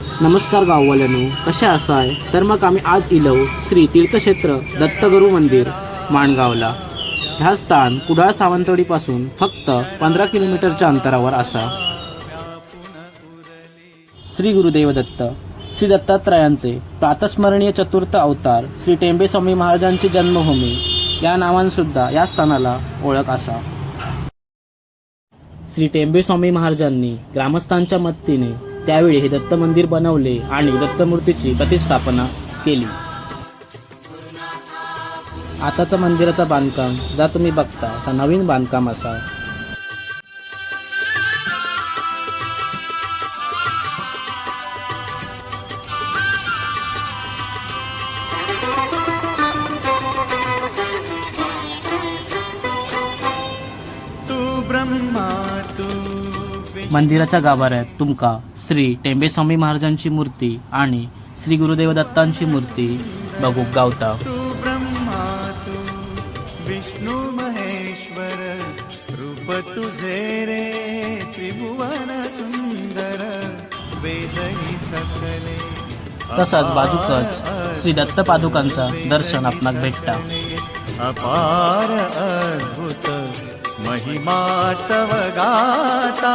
नमस्कार गाववाल्यानो कशा असाय तर मग आम्ही आज इलो श्री तीर्थक्षेत्र दत्तगुरू मंदिर माणगावला. ह्या स्थान कुडाळ सावंतवाडीपासून फक्त पंधरा किलोमीटरच्या अंतरावर असा. श्री गुरुदेव दत्त श्री दत्तात्रयांचे प्रातस्मरणीय चतुर्थ अवतार श्री टेंबे स्वामी महाराजांची जन्मभूमी या नावानसुद्धा या स्थानाला ओळख असा. श्री टेंबे स्वामी महाराजांनी ग्रामस्थांच्या मदतीने त्यावेळी हे दत्त मंदिर बनवले आणि दत्तमूर्तीची प्रतिष्ठापना केली. आताचं मंदिराचं बांधकाम जर तुम्ही बघता तर नवीन बांधकाम असा मंदिराच्या गाभाऱ्यात तुमका श्री टेंबे स्वामी महाराजांची मूर्ती आणि श्री गुरुदेव दत्तांची मूर्ती बघू गावता. विष्णू महेश्वर रूप तुझे रे त्रिभुवन सुंदर तसंच बाजूकच श्री दत्त पादुकांचा दर्शन आपणाक भेटता. अपार अद्भुत महिमा तव गाता.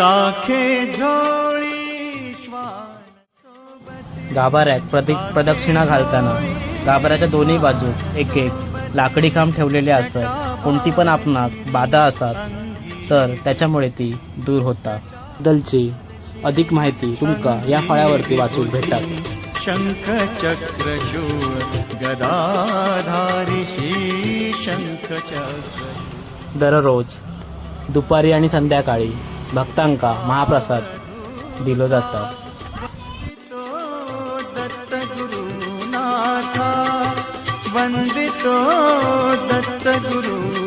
काखे झोळी गाभाऱ्यात प्रति प्रदक्षिणा घालताना गाभाऱ्याच्या दोन्ही बाजू एक एक लाकडी काम ठेवलेले असत. कोणती पण आपणाक बाधा असत तर त्याच्यामुळे ती दूर होता. बद्दलची अधिक माहिती तुमका या फळ्यावरती वाचूक भेटतात शंख चक्र गदाधारी शंख चक्र दररोज दुपारी आणि संध्याकाळी भक्तांका महाप्रसाद दिलो जाता तो दत्त गुरुनाथा वंदितो दत्त गुरुनाथा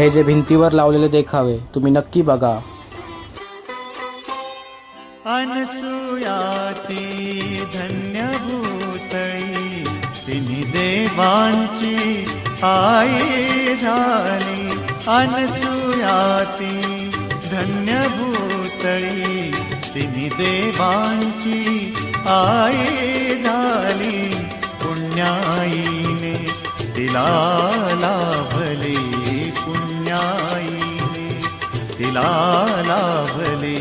हे जे भिंतीवर लावलेले देखावे तुम्ही नक्की बघा. अनसुयाती धन्यभूतळी तिन्ही देवांची आई झाली. अनसुयाती धन्यभूतळी तिन्ही देवांची आई झाली. पुण्याईने तिला लाभली. तिला लाभले.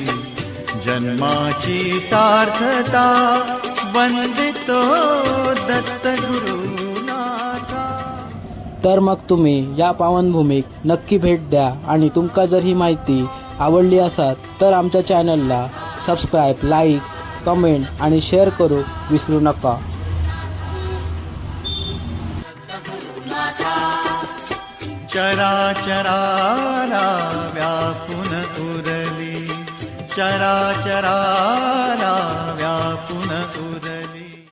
जन्माची सार्थता वंदितो दत्त गुरुनाथा तर मग तुम्ही या पावनभूमीक नक्की भेट द्या आणि तुमका जर ही माहिती आवडली असात तर आमच्या चॅनलला सबस्क्राईब लाईक कमेंट आणि शेअर करू विसरू नका. चराचराला व्यापुन उरली चराचराला